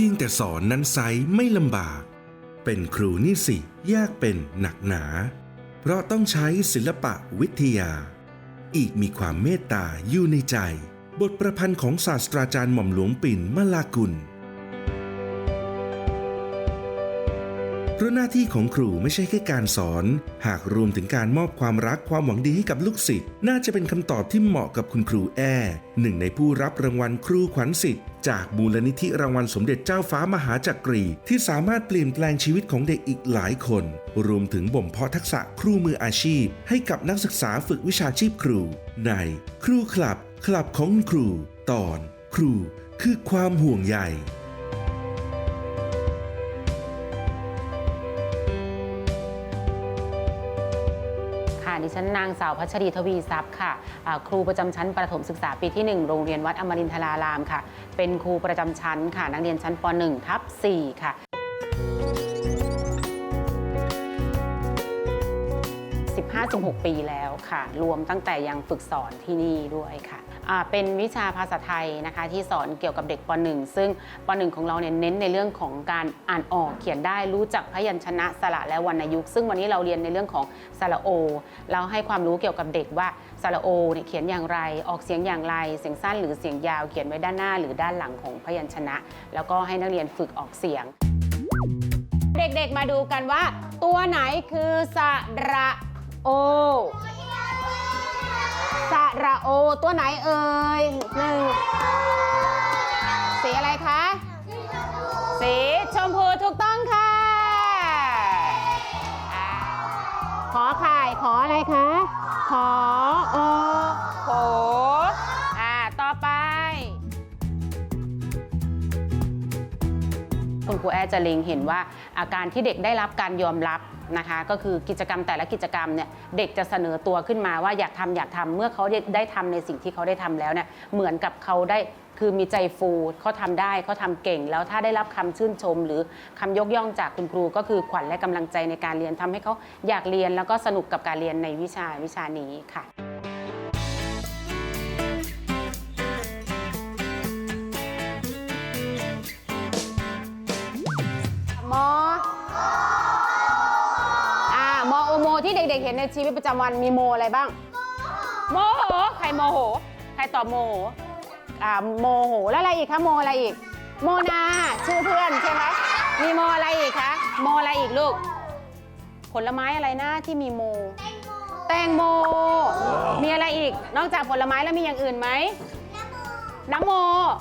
พียงแต่สอนนั้นไซไม่ลำบาก เป็นครูนี่สิยากเป็นหนักหนา เพราะต้องใช้ศิลปะวิทยา อีกมีความเมตตาอยู่ในใจ บทประพันธ์ของศาสตราจารย์หม่อมหลวงปิ่นมาลากุลเพราะหน้าที่ของครูไม่ใช่แค่การสอน หากรวมถึงการมอบความรักความหวังดีให้กับลูกศิษย์น่าจะเป็นคำตอบที่เหมาะกับคุณครูแอ้หนึ่งในผู้รับรางวัลครูขวัญศิษย์ จากมูลนิธิรางวัลสมเด็จเจ้าฟ้ามหาจักรี ที่สามารถเปลี่ยนแปลงชีวิตของเด็กอีกหลายคน รวมถึงบ่มเพาะทักษะครูมืออาชีพ ให้กับนักศึกษาฝึกวิชาชีพครู ในครูคลับคลับของคุณครู ตอน ครู คือความห่วงใย ฉันนางสาวพัชรีทวีทรัพย์ค่ะครูประจำชั้นประถมศึกษาปีที่ 1 โรงเรียนวัดอมรินทรารามค่ะ เป็นครูประจำชั้นค่ะ นักเรียนชั้นป .1 ทับ4ค่ะ 56 ปีแล้วค่ะ รวมตั้งแต่ยังฝึกสอนที่นี่ด้วยค่ะเป็นวิชาภาษาไทยนะคะที่สอนเกี่ยวกับเด็กป .1 ซึ่งป .1 ของเราเนี่ยเน้นในเรื่องของการอ่านออกเขียนได้รู้จักพยัญชนะสระและวรรณยุกต์ซึ่งวันนี้เราเรียนในเรื่องของสระโอ เราให้ความรู้เกี่ยวกับเด็กว่าสระโอเนี่ยเขียนอย่างไรออกเสียงอย่างไร เสียงสั้นหรือเสียงยาวเขียนไว้ด้านหน้า หรือด้านหลังของพยัญชนะ แล้วก็ให้นักเรียนฝึกออกเสียง เด็กๆมาดูกันว่า ตัวไหนคือสระ โอ สระโอ ตัวไหนเอ่ยหนึ่งสีอะไรคะ สีชมพูถูกต้องค่ะขอไข่ขออะไรคะ ขอโอโห คุณครูแอจะเล็งเห็นว่าอาการที่เด็กได้รับการยอมรับนะคะก็คือกิจกรรมแต่ละกิจกรรมเนี่ยเด็กจะเสนอตัวขึ้นมาว่าอยากทำอยากทำเมื่อเขาได้ได้ทำในสิ่งที่เขาได้ทำแล้วเนี่ยเหมือนกับเขาได้คือมีใจฟูเขาทำได้เขาทำเก่ง แล้วถ้าได้รับคำชื่นชม หรือคำยกย่องจากคุณครู ก็คือขวัญและกำลังใจในการเรียนทำให้เขาอยากเรียนแล้วก็สนุกกับการเรียนในวิชาวิชานี้ค่ะ เด็กๆเห็นในชีวิตประจำวันมีโมอะไรบ้าง โมโห ใครโมโห ใครตอบโมโหอ่าโมโห แล้วอะไรอีกคะโมอะไรอีก โมนาชื่อเพื่อนใช่ไหมมีโมอะไรอีกคะ โมอะไรอีกลูก ผลไม้อะไรนะที่มีโม แตงโม มีอะไรอีก นอกจากผลไม้แล้วมีอย่างอื่นไหมน้ำโม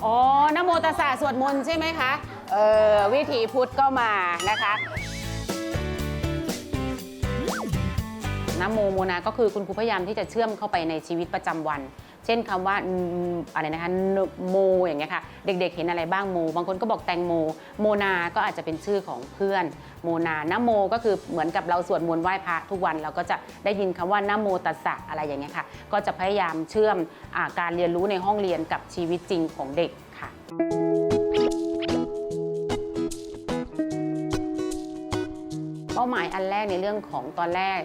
อ๋อน้ำโมตัสสะสวดมนต์ใช่ไหมคะ เออวิถีพุทธก็มานะคะ น้ำโมโมนาก็คือคุณครูพยายามที่จะเชื่อมเข้าไปในชีวิตประจำวัน เช่นคำว่าอะไรนะคะโมอย่างเงี้ยค่ะ เด็กๆ เห็นอะไรบ้างโม บางคนก็บอกแตงโม โมนาก็อาจจะเป็นชื่อของเพื่อน โมนานะโมก็คือเหมือนกับเราสวดมนต์ไหว้พระทุกวันเราก็จะได้ยินคำว่านะโมตัสสะอะไรอย่างเงี้ยค่ะ ก็จะพยายามเชื่อมอการเรียนรู้ในห้องเรียนกับชีวิตจริงของเด็กค่ะเป้าหมายอันแรกในเรื่องของตอนแรก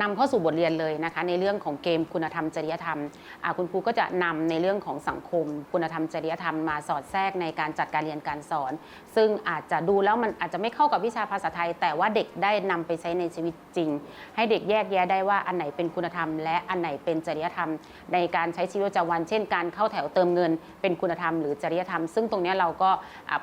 นำเข้าสู่บทเรียนเลยนะคะ ในเรื่องของเกมคุณธรรมจริยธรรมคุณครูก็จะนำในเรื่องของสังคม คุณธรรมจริยธรรมมาสอดแทรกในการจัดการเรียนการสอน ซึ่งอาจจะดูแล้วมันอาจจะไม่เข้ากับวิชาภาษาไทย แต่ว่าเด็กได้นำไปใช้ในชีวิตจริง ให้เด็กแยกแยะได้ว่าอันไหนเป็นคุณธรรม และอันไหนเป็นจริยธรรม ในการใช้ชีวิตประจำวัน เช่น การเข้าแถวเติมเงิน เป็นคุณธรรมหรือจริยธรรม ซึ่งตรงนี้เราก็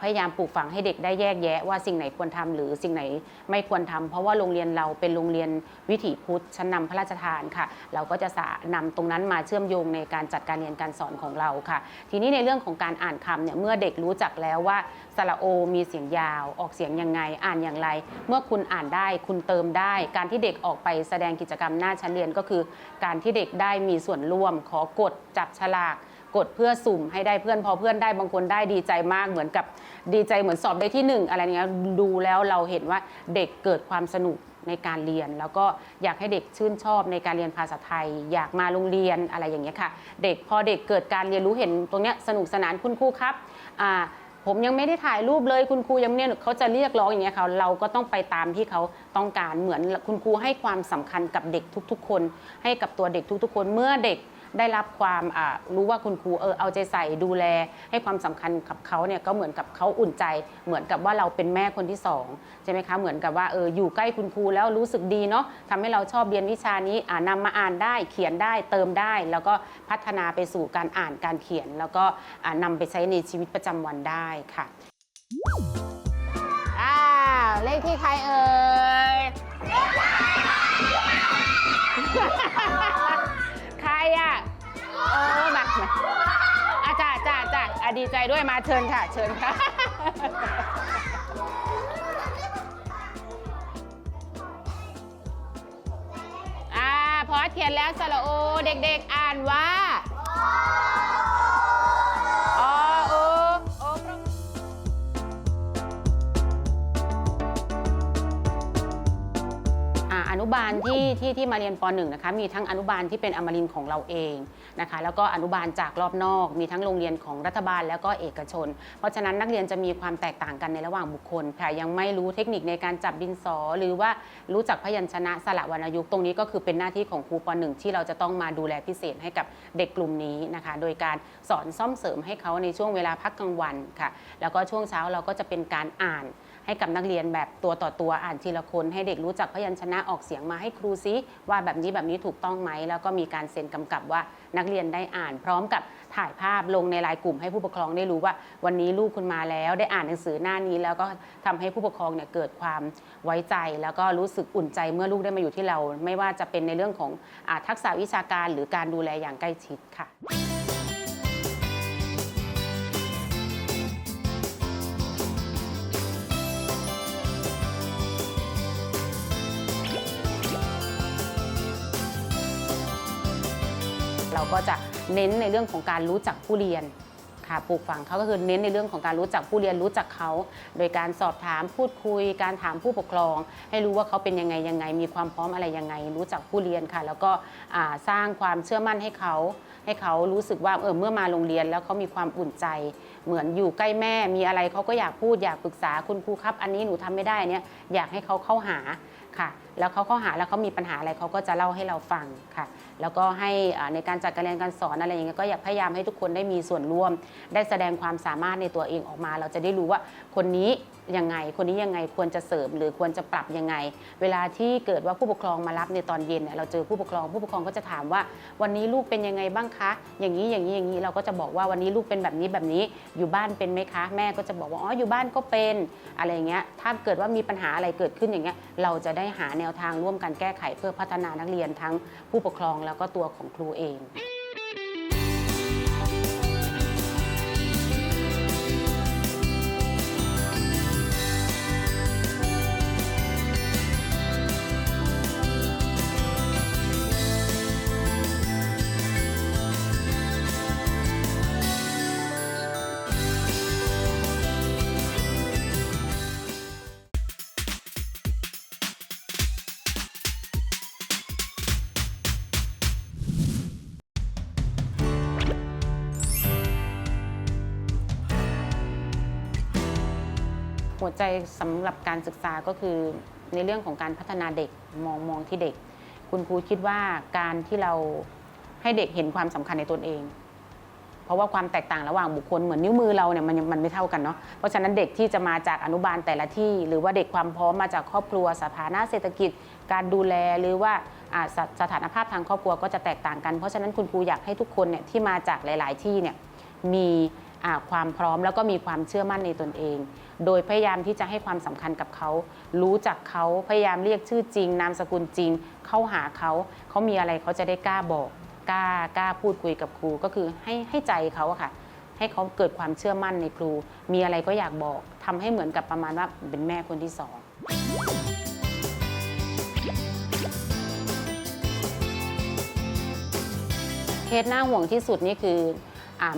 พยายามปลูกฝังให้เด็กได้แยกแยะว่าสิ่งไหนควรทำหรือสิ่งไหนไม่ควรทำเพราะว่าโรงเรียนเราเป็นโรงเรียนวิถีพุทธชั้นนำพระราชทานค่ะ เราก็จะสานำตรงนั้นมาเชื่อมโยงในการจัดการเรียนการสอนของเราค่ะ ทีนี้ในเรื่องของการอ่านคำเนี่ยเมื่อเด็กรู้จักแล้วว่าสระโอมีเสียงยาว ออกเสียงยังไงอ่านอย่างไร เมื่อคุณอ่านได้คุณเติมได้ การที่เด็กออกไปแสดงกิจกรรมหน้าชั้นเรียนก็คือ การที่เด็กได้มีส่วนร่วม ขอกดจับฉลากกดเพื่อสุ่มให้ได้เพื่อนพอเพื่อนได้บางคนได้ดีใจมากเหมือนกับดีใจเหมือนสอบได้ที่หนึ่งอะไรเงี้ยดูแล้วเราเห็นว่าเด็กเกิดความสนุก ในการเรียน แล้วก็อยากให้เด็กชื่นชอบในการเรียนภาษาไทย อยากมาโรงเรียนอะไรอย่างเงี้ยค่ะ เด็กพอเด็กเกิดการเรียนรู้เห็นตรงเนี้ยสนุกสนานคุณครูครับอ่าผมยังไม่ได้ถ่ายรูปเลยคุณครูยังเนี่ยเขาจะเรียกร้องอย่างเงี้ยค่ะเราก็ต้องไปตามที่เขาต้องการเหมือนคุณครูให้ความสำคัญกับเด็กทุก ๆ คน ให้กับตัวเด็กทุก ๆ คนเมื่อเด็ก ได้รับความรู้ว่าคุณครูเออเอาใจใส่ดูแล ให้ความสำคัญกับเขาเนี่ยก็เหมือนกับเขาอุ่นใจ เหมือนกับว่าเราเป็นแม่คนที่สองใช่ไหมคะเหมือนกับว่าเอออยู่ใกล้คุณครูแล้วรู้สึกดีเนาะทำให้เราชอบเรียนวิชานี้อ่านำมาอ่านได้เขียนได้เติมได้ แล้วก็พัฒนาไปสู่การอ่านการเขียน แล้วก็อ่านำไปใช้ในชีวิตประจำวันได้ค่ะเลขที่ใครเอ่ย โอ้มามาอาจารย์จ้าจ้าอะดีใจด้วยมาเชิญค่ะ เชิญค่ะ อ่าพอเขียนแล้วสระโอ เด็กๆอ่านว่า บาลที่ที่ที่มาเรียนป .1 นะคะมีทั้งอนุบาลที่เป็นอมรินทร์ของเราเองนะคะแล้วก็อนุบาลจากรอบนอก มีทั้งโรงเรียนของรัฐบาลแล้วก็เอกชน เพราะฉะนั้นนักเรียนจะมีความแตกต่างกันในระหว่างบุคคลค่ะยังไม่รู้เทคนิคในการจับดินสอ หรือว่ารู้จักพยัญชนะสระวรรณยุกต์ตรงนี้ก็คือเป็นหน้าที่ของครูป .1 ที่เราจะต้องมาดูแลพิเศษให้กับเด็กกลุ่มนี้นะคะ โดยการสอนซ่อมเสริมให้เขาในช่วงเวลาพักกลางวันค่ะแล้วก็ช่วงเช้าเราก็จะเป็นการอ่าน ให้กับนักเรียนแบบตัวต่อตัวอ่านทีละคนให้เด็กรู้จักพยัญชนะออกเสียงมาให้ครูซิว่าแบบนี้แบบนี้ถูกต้องไหมแล้วก็มีการเซ็นกำกับว่านักเรียนได้อ่านพร้อมกับถ่ายภาพลงในไลน์กลุ่มให้ผู้ปกครองได้รู้ว่า วันนี้ลูกคุณมาแล้ว ได้อ่านหนังสือหน้านี้ แล้วก็ทำให้ผู้ปกครองเนี่ยเกิดความไว้ใจ แล้วก็รู้สึกอุ่นใจเมื่อลูกได้มาอยู่ที่เรา ไม่ว่าจะเป็นในเรื่องของอทักษะวิชาการหรือการดูแลอย่างใกล้ชิดค่ะ ก็จะเน้นในเรื่องของการรู้จักผู้เรียนค่ะปลูกฝังเขาก็คือเน้นในเรื่องของการรู้จักผู้เรียนรู้จักเขา โดยการสอบถามพูดคุย การถามผู้ปกครอง ให้รู้ว่าเขาเป็นยังไงยังไง มีความพร้อมอะไรยังไง รู้จักผู้เรียนค่ะ แล้วก็สร้างความเชื่อมั่นให้เขา ให้เขารู้สึกว่าเออเมื่อมาโรงเรียนแล้วเขามีความอุ่นใจ เหมือนอยู่ใกล้แม่มีอะไรเขาก็อยากพูดอยากปรึกษาคุณครูครับ อันนี้หนูทำไม่ได้เนี่ยอยากให้เขาเข้าหาค่ะ แล้วเขาเข้าหาแล้วเขามีปัญหาอะไรเขาก็จะเล่าให้เราฟังค่ะ แล้วก็ให้ในการจัดการเรียนการสอนอะไรอย่างเงี้ยก็อยากพยายามให้ทุกคนได้มีส่วนร่วม ได้แสดงความสามารถในตัวเองออกมา เราจะได้รู้ว่าคนนี้ ยังไง คนนี้ยังไงควรจะเสริมหรือควรจะปรับยังไง เวลาที่เกิดว่าผู้ปกครองมารับในตอนเย็นเนี่ยเราเจอผู้ปกครองผู้ปกครองก็จะถามว่า วันนี้ลูกเป็นยังไงบ้างคะ อย่างนี้อย่างนี้อย่างนี้เราก็จะบอกว่าวันนี้ลูกเป็นแบบนี้แบบนี้อยู่บ้านเป็นไหมคะ แม่ก็จะบอกว่าอ๋ออยู่บ้านก็เป็นอะไรเงี้ยถ้าเกิดว่ามีปัญหาอะไรเกิดขึ้นอย่างเงี้ยเราจะได้หาแนวทางร่วมกันแก้ไขเพื่อพัฒนานักเรียนทั้งผู้ปกครองแล้วก็ตัวของครูเอง หัวใจสำหรับการศึกษาก็คือในเรื่องของการพัฒนาเด็กมองมองที่เด็ก คุณครูคิดว่าการที่เราให้เด็กเห็นความสำคัญในตนเอง เพราะว่าความแตกต่างระหว่างบุคคลเหมือนนิ้วมือเราเนี่ยมันมันไม่เท่ากันเนาะเพราะฉะนั้นเด็กที่จะมาจากอนุบาลแต่ละที่ หรือว่าเด็กความพร้อมมาจากครอบครัวสถานะเศรษฐกิจ การดูแลหรือว่าสสถานภาพทางครอบครัวก็จะแตกต่างกันเพราะฉะนั้นคุณครูอยากให้ทุกคนเนี่ยที่มาจากหลาย ๆ ที่เนี่ยมี ความพร้อมแล้วก็มีความเชื่อมั่นในตนเอง โดยพยายามที่จะให้ความสำคัญกับเขา รู้จักเขาพยายามเรียกชื่อจริง นามสกุลจริง เข้าหาเขา เขามีอะไรเขาจะได้กล้าบอกกล้ากล้าพูดคุยกับครูก็คือให้ให้ใจเขาอะค่ะให้เขาเกิดความเชื่อมั่นในครู มีอะไรก็อยากบอกทำให้เหมือนกับประมาณว่าเป็นแม่คนที่สองเคสน่าห่วงที่สุดนี่คือ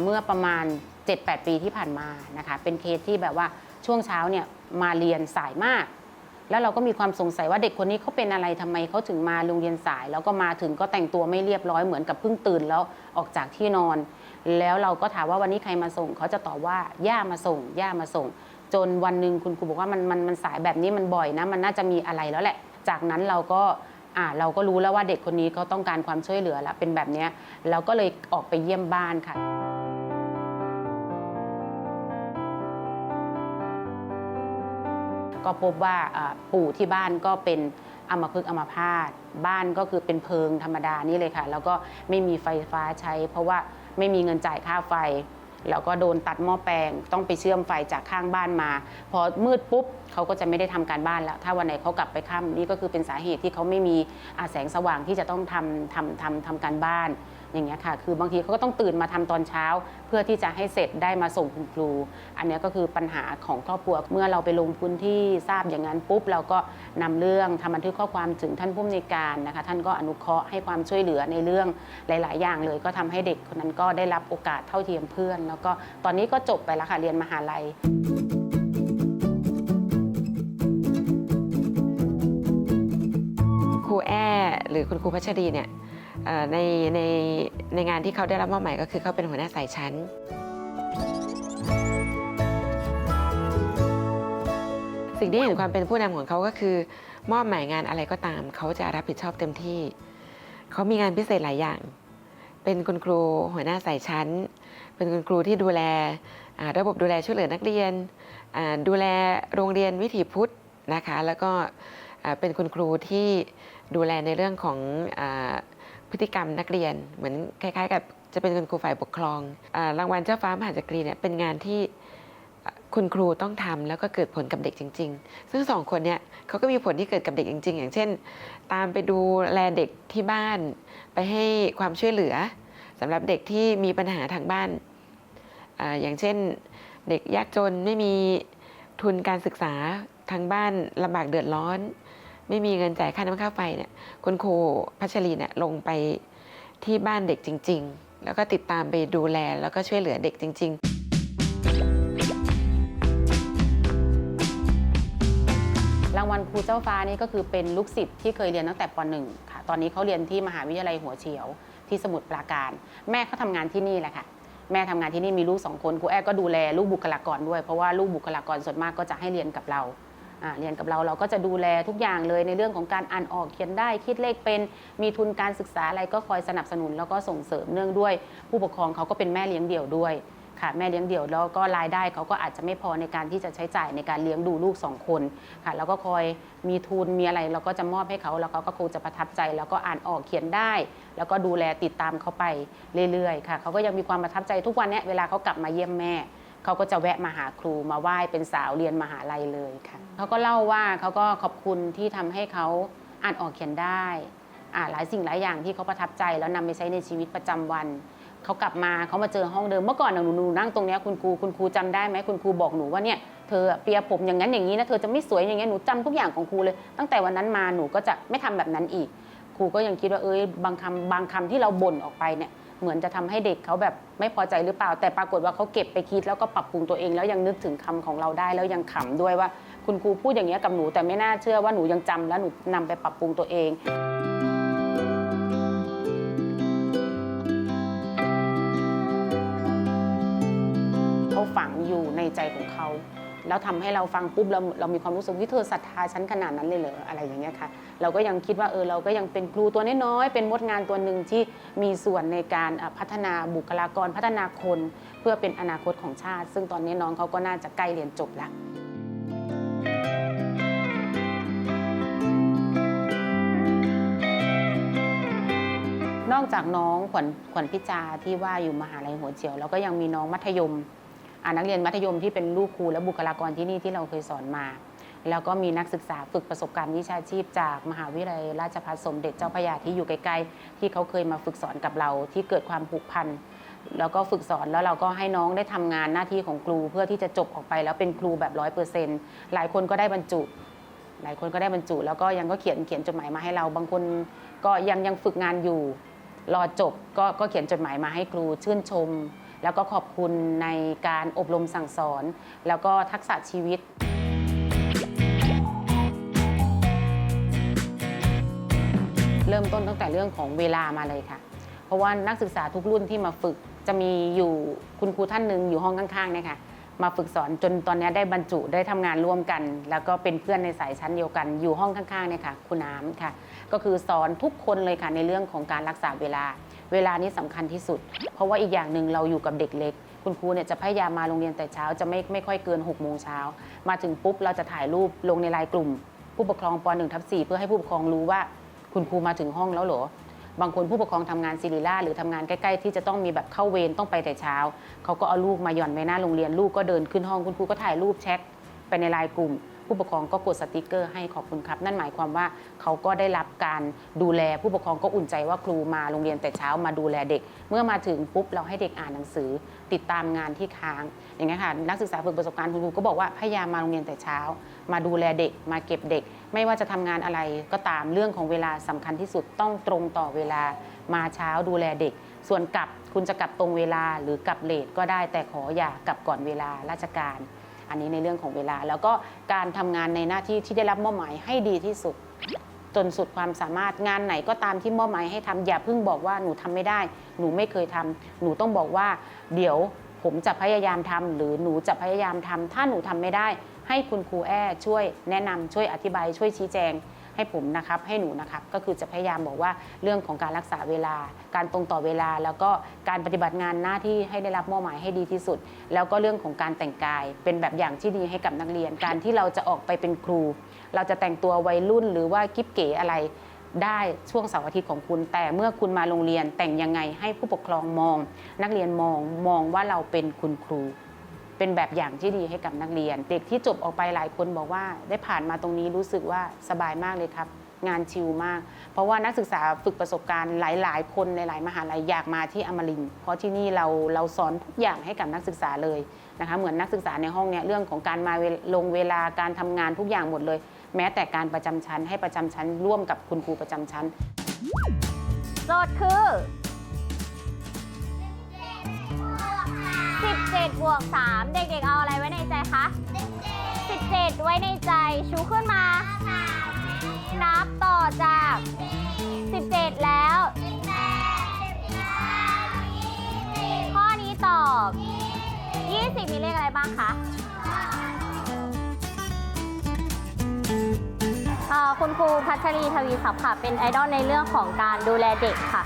เมื่อประมาณ 7-8 ปีที่ผ่านมานะคะเป็นเคสที่แบบว่าช่วงเช้าเนี่ยมาเรียนสายมาก แล้วเราก็มีความสงสัยว่าเด็กคนนี้เขาเป็นอะไรทำไมเขาถึงมาโรงเรียนสาย แล้วก็มาถึงก็แต่งตัวไม่เรียบร้อยเหมือนกับเพิ่งตื่นแล้วออกจากที่นอน แล้วเราก็ถามว่าวันนี้ใครมาส่งเขาจะตอบว่าย่ามาส่งย่ามาส่ง จนวันหนึ่งคุณครูบอกว่ามันมันมันสายแบบนี้มันบ่อยนะมันน่าจะมีอะไรแล้วแหละ จากนั้นเราก็อ่าเราก็รู้แล้วว่าเด็กคนนี้เขาต้องการความช่วยเหลือแล้วเป็นแบบนี้เราก็เลยออกไปเยี่ยมบ้านค่ะ ก็พบว่าปู่ที่บ้านก็เป็นอมพฤกอมพาตบ้านก็คือเป็นเพิงธรรมดานี่เลยค่ะ แล้วก็ไม่มีไฟฟ้าใช้ เพราะว่าไม่มีเงินจ่ายค่าไฟ แล้วก็โดนตัดหม้อแปลง ต้องไปเชื่อมไฟจากข้างบ้านมา พอมืดปุ๊บเขาก็จะไม่ได้ทำการบ้านแล้ว ถ้าวันไหนเขากลับไปค่ำนี่ก็คือเป็นสาเหตุที่เขาไม่มีอาแสงสว่างที่จะต้องทำทำทำทำการบ้าน อย่างเงี้ยค่ะ คือบางทีเขาก็ต้องตื่นมาทำตอนเช้า เพื่อที่จะให้เสร็จได้มาส่งคุณครู อันนี้ก็คือปัญหาของครอบครัว เมื่อเราไปลงพื้นที่ทราบอย่างนั้นปุ๊บ เราก็นำเรื่องทำบันทึกข้อความถึงท่านผู้อำนวยการนะคะ ท่านก็อนุเคราะห์ให้ความช่วยเหลือในเรื่องหลาย ๆ อย่างเลย ก็ทำให้เด็กคนนั้นก็ได้รับโอกาสเท่าเทียมเพื่อน แล้วก็ตอนนี้ก็จบไปแล้วค่ะเรียนมหาลัยครูแอ้หรือคุณครูพัชรีเนี่ย ในในในงานที่เขาได้รับมอบหมายก็คือเขาเป็นหัวหน้าสายชั้น สิ่งที่เห็นความเป็นผู้นำของเขาก็คือ มอบหมายงานอะไรก็ตาม เขาจะรับผิดชอบเต็มที่ เขามีงานพิเศษหลายอย่าง เป็นคุณครูหัวหน้าสายชั้น เป็นคุณครูที่ดูแลระบบดูแลช่วยเหลือนักเรียน ดูแลโรงเรียนวิถีพุทธนะคะ แล้วก็เป็นคุณครูที่ดูแลในเรื่องของ พฤติกรรมนักเรียน เหมือนคล้ายๆ กับจะเป็นคุณครูฝ่ายปกครองอรางวัลเจ้าฟ้ามหาจักรีเนี่ยเป็นงานที่คุณครูต้องทำแล้วก็เกิดผลกับเด็กจริง ๆ ซึ่งสองคนเนี่ยเขาก็มีผลที่เกิดกับเด็กจริง ๆ อย่างเช่น ตามไปดูแลเด็กที่บ้าน ไปให้ความช่วยเหลือสำหรับเด็กที่มีปัญหาทางบ้านออย่างเช่น เด็กยากจนไม่มีทุนการศึกษาทางบ้านลำบากเดือดร้อน ไม่มีเงินจ่ายค่าน้ำค่าไฟเนี่ยคุณครูพัชรีเนี่ยลงไปที่บ้านเด็กจริง ๆ แล้วก็ติดตามไปดูแลแล้วก็ช่วยเหลือเด็กจริง ๆรางวัลครูเจ้าฟ้านี่ก็คือเป็นลูกศิษย์ที่เคยเรียนตั้งแต่ป .1 ค่ะ ตอนนี้เขาเรียนที่มหาวิทยาลัยหัวเฉียวที่สมุทรปราการ แม่เขาทำงานที่นี่แหละค่ะ แม่ทำงานที่นี่มีลูกสองคนครูแอ้ก็ดูแลลูกบุคลากรด้วย เพราะว่าลูกบุคลากรส่วนมากก็จะให้เรียนกับเรา เรียนกับเราเราก็จะดูแลทุกอย่างเลยในเรื่องของการอ่านออกเขียนได้คิดเลขเป็นมีทุนการศึกษาอะไรก็คอยสนับสนุน แล้วก็ส่งเสริมเนื่องด้วย ผู้ปกครองเขาก็เป็นแม่เลี้ยงเดี่ยวด้วยค่ะแม่เลี้ยงเดี่ยวแล้วก็รายได้เขาก็อาจจะไม่พอในการที่จะใช้จ่ายในการเลี้ยงดูลูกสองคนค่ะแล้วก็คอยมีทุนมีอะไรเราก็จะมอบให้เขาแล้วเขาก็คงจะประทับใจ แล้วก็อ่านออกเขียนได้ แล้วก็ดูแลติดตามเขาไปเรื่อยๆค่ะเขาก็ยังมีความประทับใจทุกวันนี้เวลาเขากลับมาเยี่ยมแม่ เขาก็จะแวะมาหาครูมาไหว้เป็นสาวเรียนมหาลัยเลยค่ะเขาก็เล่าว่าเขาก็ขอบคุณที่ทำให้เขาอ่านออกเขียนได้อ่าหลายสิ่งหลายอย่างที่เขาประทับใจแล้วนำไปใช้ในชีวิตประจำวันเขากลับมาเขามาเจอห้องเดิมเมื่อก่อนน่ะหนูหนูนั่งตรงเนี้ยคุณครูคุณครูจำได้ไหมคุณครูบอกหนูว่าเนี่ยเธอเปียผมอย่างนั้นอย่างนี้นะเธอจะไม่สวยอย่างเงี้ยหนูจำทุกอย่างของครูเลย ตั้งแต่วันนั้นมาหนูก็จะไม่ทำแบบนั้นอีก ครูก็ยังคิดว่าเอ้ยบางคำบางคำที่เราบ่นออกไปเนี่ย เหมือนจะทำให้เด็กเขาแบบไม่พอใจหรือเปล่า แต่ปรากฏว่าเขาเก็บไปคิดแล้วก็ปรับปรุงตัวเอง แล้วยังนึกถึงคำของเราได้แล้วยังขำด้วยว่า คุณครูพูดอย่างเงี้กับหนู แต่ไม่น่าเชื่อว่าหนูยังจำแล้วหนูนำไปปรับปรุงตัวเองเขาฝังอยู่ในใจของเขา แล้วทำให้เราฟังปุ๊บเราเรามีความรู้สึกที่เธอศรัทธาฉันขนาดนั้นเลยเหรออะไรอย่างเงี้ยค่ะ เราก็ยังคิดว่าเออเราก็ยังเป็นครูตัวน้อยๆเป็นมดงานตัวหนึ่งที่มีส่วนในการพัฒนาบุคลากรพัฒนาคน เพื่อเป็นอนาคตของชาติ ซึ่งตอนนี้น้องเขาก็น่าจะใกล้เรียนจบแล้วนอกจากน้องขวัญขวัญพิจาที่ว่าอยู่มหาลัยหัวเฉียว แล้วก็ยังมีน้องมัธยม นักเรียนมัธยมที่เป็นลูกครูและบุคลากรที่นี่ที่เราเคยสอนมา แล้วก็มีนักศึกษาฝึกประสบการณ์วิชาชีพ จากมหาวิทยาลัยราชภัฏสมเด็จเจ้าพระยาที่อยู่ใกล้ๆที่เขาเคยมาฝึกสอนกับเราที่เกิดความผูกพันแล้วก็ฝึกสอนแล้วเราก็ให้น้องได้ทำงานหน้าที่ของครูเพื่อที่จะจบออกไปแล้วเป็นครูแบบร้อยเปอร์เซ็นต์หลายคนก็ได้บรรจุ หลายคนก็ได้บรรจุ แล้วก็ยังก็เขียนเขียนจดหมายมาให้เรา บางคนก็ยังยังฝึกงานอยู่ รอจบก็ก็เขียนจดหมายมาให้ครูชื่นชม แล้วก็ขอบคุณในการอบรมสั่งสอน แล้วก็ทักษะชีวิต เริ่มต้นตั้งแต่เรื่องของเวลามาเลยค่ะ เพราะว่านักศึกษาทุกรุ่นที่มาฝึกจะมีอยู่คุณครูท่านหนึ่งอยู่ห้องข้างๆเนี่ยค่ะมาฝึกสอนจนตอนนี้ได้บรรจุได้ทำงานร่วมกัน แล้วก็เป็นเพื่อนในสายชั้นเดียวกัน อยู่ห้องข้างๆเนี่ยค่ะคุณน้ำค่ะ ก็คือสอนทุกคนเลยค่ะในเรื่องของการรักษาเวลา เวลานี้สำคัญที่สุด เพราะว่าอีกอย่างหนึ่งเราอยู่กับเด็กเล็ก คุณครูเนี่ยจะพยายามมาโรงเรียนแต่เช้าจะไม่ไม่ค่อยเกิน6กโมงเช้ามาถึงปุ๊บเราจะถ่ายรูปลงในไลน์กลุ่ม ผู้ปกครองป .1 ทับ4เพื่อให้ผู้ปกครองรู้ว่าคุณครูมาถึงห้องแล้วเหรอบางคนผู้ปกครองทำงานศิริราชหรือทำงานใกล้ๆ ที่จะต้องมีแบบเข้าเวรต้องไปแต่เช้าเขาก็เอาลูกมาหย่อนไว้หน้าโรงเรียนลูกก็เดินขึ้นห้องคุณครูก็ถ่ายรูปแชทไปในไลน์กลุ่ม ผู้ปกครองก็กดสติกเกอร์ให้ขอบคุณครับ นั่นหมายความว่าเขาก็ได้รับการดูแลผู้ปกครองก็อุ่นใจว่าครูมาโรงเรียนแต่เช้ามาดูแลเด็ก เมื่อมาถึงปุ๊บเราให้เด็กอ่านหนังสือ ติดตามงานที่ค้าง อย่างเงี้ค่ะนักศึกษาฝึกประสบการณ์คุณครูก็บอกว่าพยายามมาโรงเรียนแต่เช้า มาดูแลเด็ก มาเก็บเด็ก ไม่ว่าจะทำงานอะไรก็ตามเรื่องของเวลาสำคัญที่สุดต้องตรงต่อเวลามาเช้าดูแลเด็ก ส่วนกลับคุณจะกลับตรงเวลาหรือกลับเลทก็ได้แต่ขออย่ากลับก่อนเวลาราชการ อันนี้ในเรื่องของเวลา แล้วก็การทำงานในหน้าที่ที่ได้รับมอบหมายให้ดีที่สุด จนสุดความสามารถงานไหนก็ตามที่มอบหมายให้ทำอย่าเพิ่งบอกว่าหนูทำไม่ได้ หนูไม่เคยทำหนูต้องบอกว่า เดี๋ยวผมจะพยายามทำหรือหนูจะพยายามทำถ้าหนูทำไม่ได้ ให้คุณครูแอ้ช่วยแนะนำช่วยอธิบายช่วยชี้แจง ให้ผมนะครับให้หนูนะครับก็คือจะพยายามบอกว่าเรื่องของการรักษาเวลา การตรงต่อเวลา แล้วก็การปฏิบัติงานหน้าที่ให้ได้รับมอบหมายให้ดีที่สุด แล้วก็เรื่องของการแต่งกาย เป็นแบบอย่างที่ดีให้กับนักเรียน การที่เราจะออกไปเป็นครู เราจะแต่งตัววัยรุ่นหรือว่ากิ๊บเก๋อะไรได้ช่วงเสาร์อาทิตย์ของคุณ แต่เมื่อคุณมาโรงเรียนแต่งยังไงให้ผู้ปกครองมอง นักเรียนมองมองว่าเราเป็นคุณครู เป็นแบบอย่างที่ดีให้กับนักเรียน เด็กที่จบออกไปหลายคนบอกว่า ได้ผ่านมาตรงนี้รู้สึกว่าสบายมากเลยครับ งานชิลมาก เพราะว่านักศึกษาฝึกประสบการณ์หลาย ๆ คนในหลายมหาลัยอยากมาที่อมรินทร์เพราะที่นี่เราเราสอนทุกอย่างให้กับนักศึกษาเลยนะคะเหมือนนักศึกษาในห้องเนี่ยเรื่องของการมาลงเวลาการทำงานทุกอย่างหมดเลย แม้แต่การประจำชั้นให้ประจำชั้นร่วมกับคุณครูประจำชั้นโจทย์คือ 17บวก3เด็กๆเอาอะไรไว้ในใจคะ 17 ไว้ในใจชูขึ้นมา นับต่อจาก 17 แล้ว ข้อนี้ตอบ 20 มีเลขอะไรบ้างคะเอ่อคุณครูพัชรีทวีศัพท์ค่ะ เป็นไอดอลในเรื่องของการดูแลเด็กค่ะ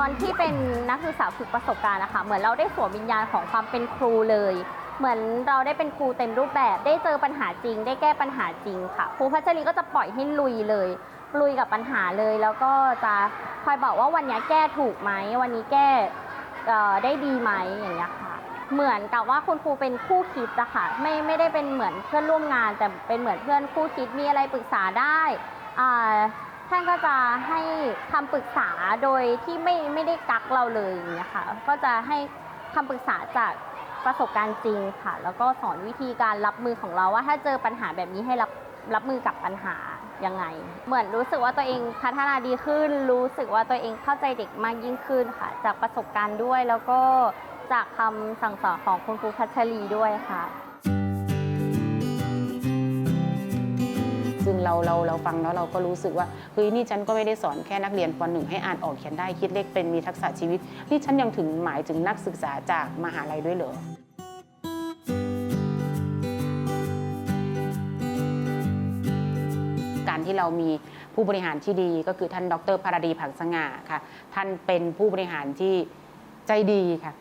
อนที่เป็นนักศึกษาฝึกประสบการณ์นะคะเหมือนเราได้สวมวิญญาณของความเป็นครูเลย เหมือนเราได้เป็นครูเต็มรูปแบบ ได้เจอปัญหาจริง ได้แก้ปัญหาจริงค่ะครูพัชรีก็จะปล่อยให้ลุยเลย ลุยกับปัญหาเลย แล้วก็จะคอยบอกว่าวันนี้แก้ถูกไหมวันนี้แก้ได้ดีไหมอย่างเงี้ยค่ะ เหมือนกับว่าคุณครูเป็นคู่คิดอะค่ะไม่ไม่ได้เป็นเหมือนเพื่อนร่วมงาน แต่เป็นเหมือนเพื่อนคู่คิดมีอะไรปรึกษาได้อ่า ท่านก็จะให้คำปรึกษาโดยที่ไม่ไม่ได้กักเราเลยอย่างเงี้ยค่ะ ก็จะให้คำปรึกษาจากประสบการณ์จริงค่ะ แล้วก็สอนวิธีการรับมือของเราว่าถ้าเจอปัญหาแบบนี้ให้รับรับมือกับปัญหายังไง เหมือนรู้สึกว่าตัวเองพัฒนาดีขึ้น รู้สึกว่าตัวเองเข้าใจเด็กมากยิ่งขึ้นค่ะ จากประสบการณ์ด้วยแล้วก็จากคำสั่งสอนของคุณครูพัชรีด้วยค่ะ เราเราเราฟังแล้วเราก็รู้สึกว่าเฮ้ยนี่ฉันก็ไม่ได้สอนแค่นักเรียนป .1 ให้อ่านออกเขียนได้คิดเลขเป็นมีทักษะชีวิต นี่ฉันยังถึงหมายถึงนักศึกษาจากมหาลัยด้วยเหรอการที่เรามีผู้บริหารที่ดีก็คือท่านดรพาราดีผักสง่าค่ะ ท่านเป็นผู้บริหารที่ใจดีค่ะ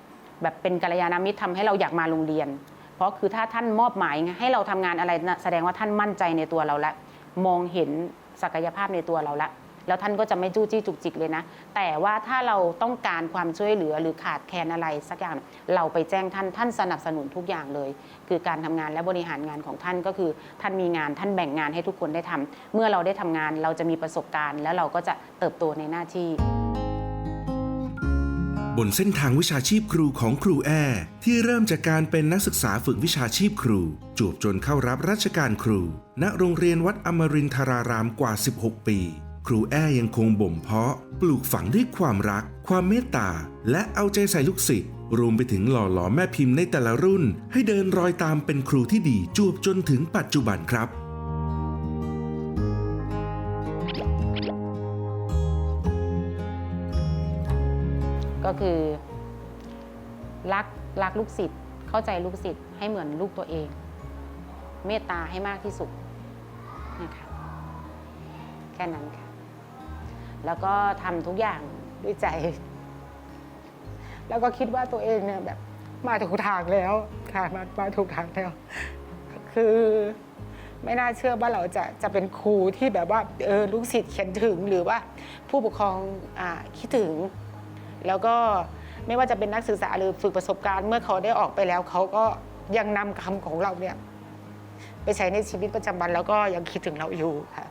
แบบเป็นกัลยาณมิตรทำให้เราอยากมาโรงเรียน เพราะคือถ้าท่านมอบหมายให้เราทำงานอะไรนะแสดงว่าท่านมั่นใจในตัวเราละ มองเห็นศักยภาพในตัวเราละแล้วท่านก็จะไม่จู้จี้จุกจิกเลยนะ แต่ว่าถ้าเราต้องการความช่วยเหลือหรือขาดแคลนอะไรสักอย่าง เราไปแจ้งท่านท่านสนับสนุนทุกอย่างเลย คือการทำงานและบริหารงานของท่านก็คือ ท่านมีงานท่านแบ่งงานให้ทุกคนได้ทำเมื่อเราได้ทำงานเราจะมีประสบการณ์ แล้วเราก็จะเติบโตในหน้าที่ บนเส้นทางวิชาชีพครูของครูแอร์ที่เริ่มจากการเป็นนักศึกษาฝึกวิชาชีพครูจูบจนเข้ารับราชการครู ณโรงเรียนวัดอมรินทรารามกว่า 16 ปี ครูแอร์ยังคงบ่มเพาะ ปลูกฝังด้วยความรัก ความเมตตา และเอาใจใส่ลูกศิษย์รวมไปถึงหล่อหลอมแม่พิมพ์ในแต่ละรุ่น ให้เดินรอยตามเป็นครูที่ดีจวบจนถึงปัจจุบันครับ คือ รักรักลูกศิษย์เข้าใจลูกศิษย์ให้เหมือนลูกตัวเอง เมตตาให้มากที่สุดนะคะแค่นั้นค่ะ แล้วก็ทำทุกอย่างด้วยใจ แล้วก็คิดว่าตัวเองเนี่ยแบบมาถูกทางแล้วค่ะมามาถูกทางแล้วคือไม่น่าเชื่อว่าเราจะจะเป็นครูที่แบบว่าเออลูกศิษย์เขียนถึงหรือว่าผู้ปกครองอคิดถึง แล้วก็ไม่ว่าจะเป็นนักศึกษาหรือฝึกประสบการณ์เมื่อเขาได้ออกไปแล้ว เขาก็ยังนำคำของเราเนี่ยไปใช้ในชีวิตประจำวันแล้วก็ยังคิดถึงเราอยู่ค่ะ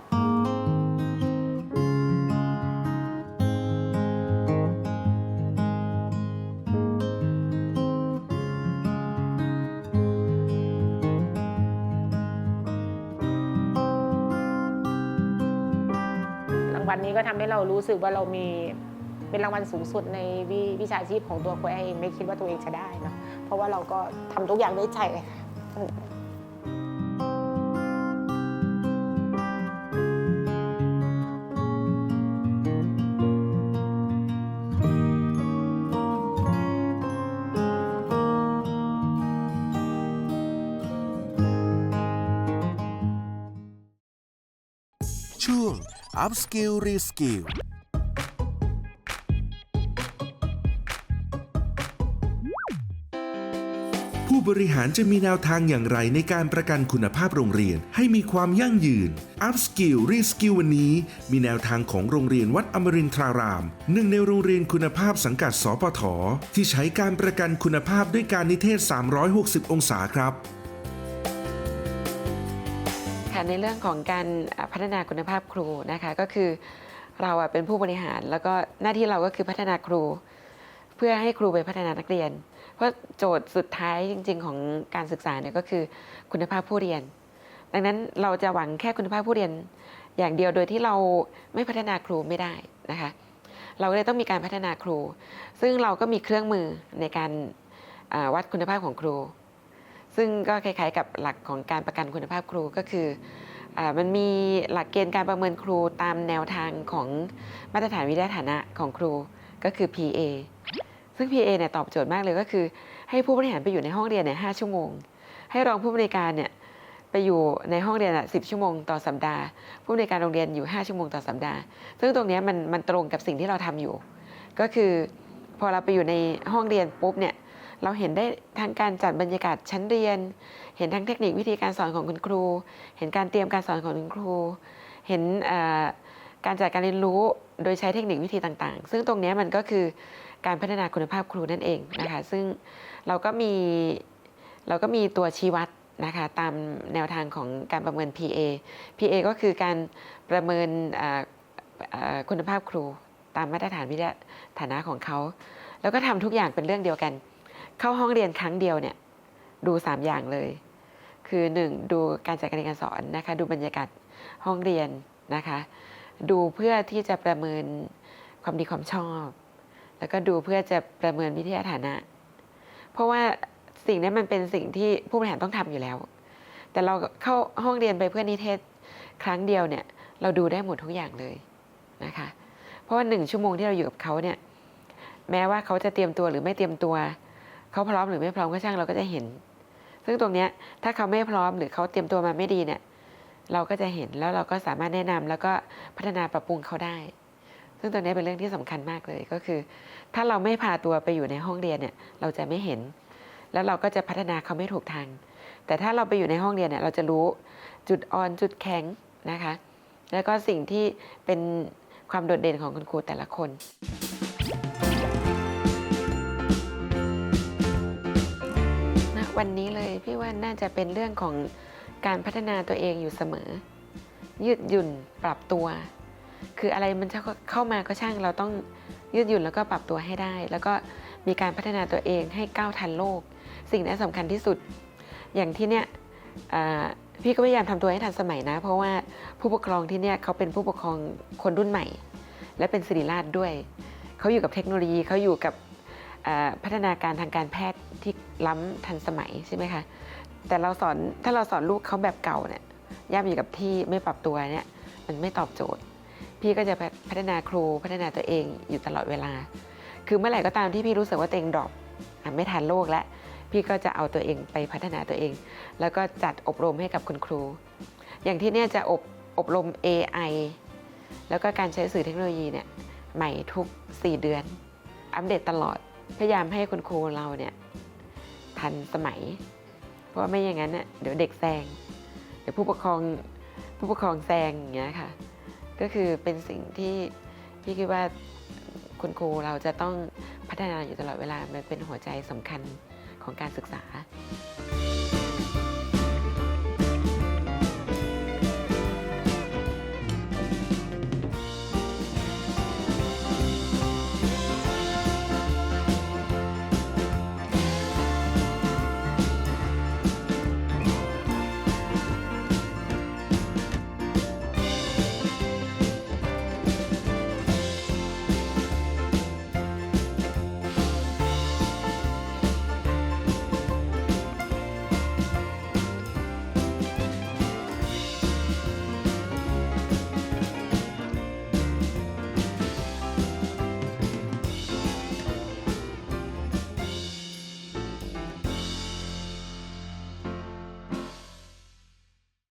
รางวัลนี้ก็ทำให้เรารู้สึกว่าเรามี เป็นรางวัลสูงสุดในวิวชาชีพของตัวคุณเองไม่คิดว่าตัวเองจะได้เนอะเพราะว่าเราก็ทำทุกอย่างด้วยใจค่ะช่วง Upskill Reskill ผู้บริหารจะมีแนวทางอย่างไรในการประกันคุณภาพโรงเรียนให้มีความยั่งยืน Upskill Reskill วันนี้ มีแนวทางของโรงเรียนวัดอมรินทราราม หนึ่งในโรงเรียนคุณภาพสังกัดสปทที่ใช้การประกันคุณภาพด้วยการนิเทศ 360 องศาครับค่ะในเรื่องของการพัฒนาคุณภาพครูนะคะก็คือเราเป็นผู้บริหารแล้วก็หน้าที่เราก็คือพัฒนาครู เพื่อให้ครูไปพัฒนานักเรียน เพราะโจทย์สุดท้ายจริง ๆ ของการศึกษาเนี่ยก็คือคุณภาพผู้เรียน ดังนั้นเราจะหวังแค่คุณภาพผู้เรียน อย่างเดียวโดยที่เราไม่พัฒนาครูไม่ได้นะคะเราก็เลยต้องมีการพัฒนาครู ซึ่งเราก็มีเครื่องมือในการวัดคุณภาพของครู ซึ่งก็คล้ายๆกับหลักของการประกันคุณภาพครูก็คืออมันมีหลักเกณฑ์การประเมินครูตามแนวทางของมาตรฐานวิทยาฐานะของครูก็คือ PA ซึ่ง PA เนี่ยตอบโจทย์มากเลยก็คือ ให้ผู้บริหารไปอยู่ในห้องเรียนเนี่ย5ชั่วโมง ให้รองผู้บริการเนี่ยไปอยู่ในห้องเรียนอะ10ชั่วโมงต่อสัปดาห์ ผู้บริการโรงเรียนอยู่ 5 ชั่วโมงต่อสัปดาห์ ซึ่งตรงนี้มันมันตรงกับสิ่งที่เราทำอยู่ ก็คือพอเราไปอยู่ในห้องเรียนปุ๊บเนี่ยเราเห็นได้ทางการจัดบรรยากาศชั้นเรียน เห็นทั้งเทคนิควิธีการสอนของคุณครู เห็นการเตรียมการสอนของคุณครู เห็นการจัดการเรียนรู้โดยใช้เทคนิควิธีต่างๆ ซึ่งตรงนี้มันก็คือ การพัฒนาคุณภาพครูนั่นเองนะคะซึ่งเราก็มีเราก็มีตัวชี้วัดนะคะตามแนวทางของการประเมิน PA PA ก็คือการประเมินคุณภาพครูตามมาตรฐานวิทยาฐานะของเขา แล้วก็ทำทุกอย่างเป็นเรื่องเดียวกัน เข้าห้องเรียนครั้งเดียวเนี่ยดู 3 อย่างเลย คือ 1 ดูการจัดการเรียนการสอนนะคะดูบรรยากาศห้องเรียนนะคะ ดูเพื่อที่จะประเมินความดีความชอบ แล้วก็ดูเพื่อจะประเมินวิทยาฐานะ เพราะว่าสิ่งนี้มันเป็นสิ่งที่ผู้บริหารต้องทำอยู่แล้ว แต่เราเข้าห้องเรียนไปเพื่อนิเทศครั้งเดียวเนี่ย เราดูได้หมดทุกอย่างเลยนะคะ เพราะว่าหนึ่งชั่วโมงที่เราอยู่กับเขาเนี่ย แม้ว่าเขาจะเตรียมตัวหรือไม่เตรียมตัว เขาพร้อมหรือไม่พร้อมก็ช่างเราก็จะเห็น ซึ่งตรงนี้ถ้าเขาไม่พร้อมหรือเขาเตรียมตัวมาไม่ดีเนี่ย เราก็จะเห็นแล้วเราก็สามารถแนะนำแล้วก็พัฒนาปรับปรุงเขาได้ ซึ่งตรงนี้เป็นเรื่องที่สำคัญมากเลยก็คือ ถ้าเราไม่พาตัวไปอยู่ในห้องเรียนเนี่ยเราจะไม่เห็น แล้วเราก็จะพัฒนาเขาไม่ถูกทาง แต่ถ้าเราไปอยู่ในห้องเรียนเนี่ยเราจะรู้จุดอ่อนจุดแข็งนะคะ แล้วก็สิ่งที่เป็นความโดดเด่นของคุณครูแต่ละคนณวันนี้เลยพี่ว่าน่าจะเป็นเรื่องของการพัฒนาตัวเองอยู่เสมอ ยืดหยุ่นปรับตัว คืออะไรมันจะเข้ามาก็ช่างเราต้องยืดหยุ่นแล้วก็ปรับตัวให้ได้ แล้วก็มีการพัฒนาตัวเองให้ก้าวทันโลก สิ่งนี้สำคัญที่สุด อย่างที่เนี้ยพี่ก็พยายามทำตัวให้ทันสมัยนะ เพราะว่าผู้ปกครองที่เนี่ยเขาเป็นผู้ปกครองคนรุ่นใหม่ และเป็นศิริราชด้วย เขาอยู่กับเทคโนโลยีเขาอยู่กับพัฒนาการทางการแพทย์ที่ล้ำทันสมัยใช่ไหมคะแต่เราสอนถ้าเราสอนลูกเขาแบบเก่าเนี่ยย่ำอยู่กับที่ไม่ปรับตัวเนี่ยมันไม่ตอบโจทย์ พี่ก็จะพัฒนาครูพัฒนาตัวเองอยู่ตลอดเวลา คือเมื่อไหร่ก็ตามที่พี่รู้สึกว่าตัวเองดรอปไม่ทันโลกแล้ว พี่ก็จะเอาตัวเองไปพัฒนาตัวเอง แล้วก็จัดอบรมให้กับคุณครู อย่างที่เนี่ยจะอบอบรม AI แล้วก็การใช้สื่อเทคโนโลยีเนี่ยใหม่ทุก 4 เดือน อัปเดตตลอดพยายามให้คุณครูเราเนี่ยทันสมัย เพราะว่าไม่อย่างนั้นเนี่ยเดี๋ยวเด็กแซงเดี๋ยวผู้ปกครองผู้ปกครองแซงอย่างเงี้ยค่ะ ก็คือเป็นสิ่งที่พี่คิดว่าคุณครูเราจะต้องพัฒนาอยู่ตลอดเวลามันเป็นหัวใจสำคัญของการศึกษา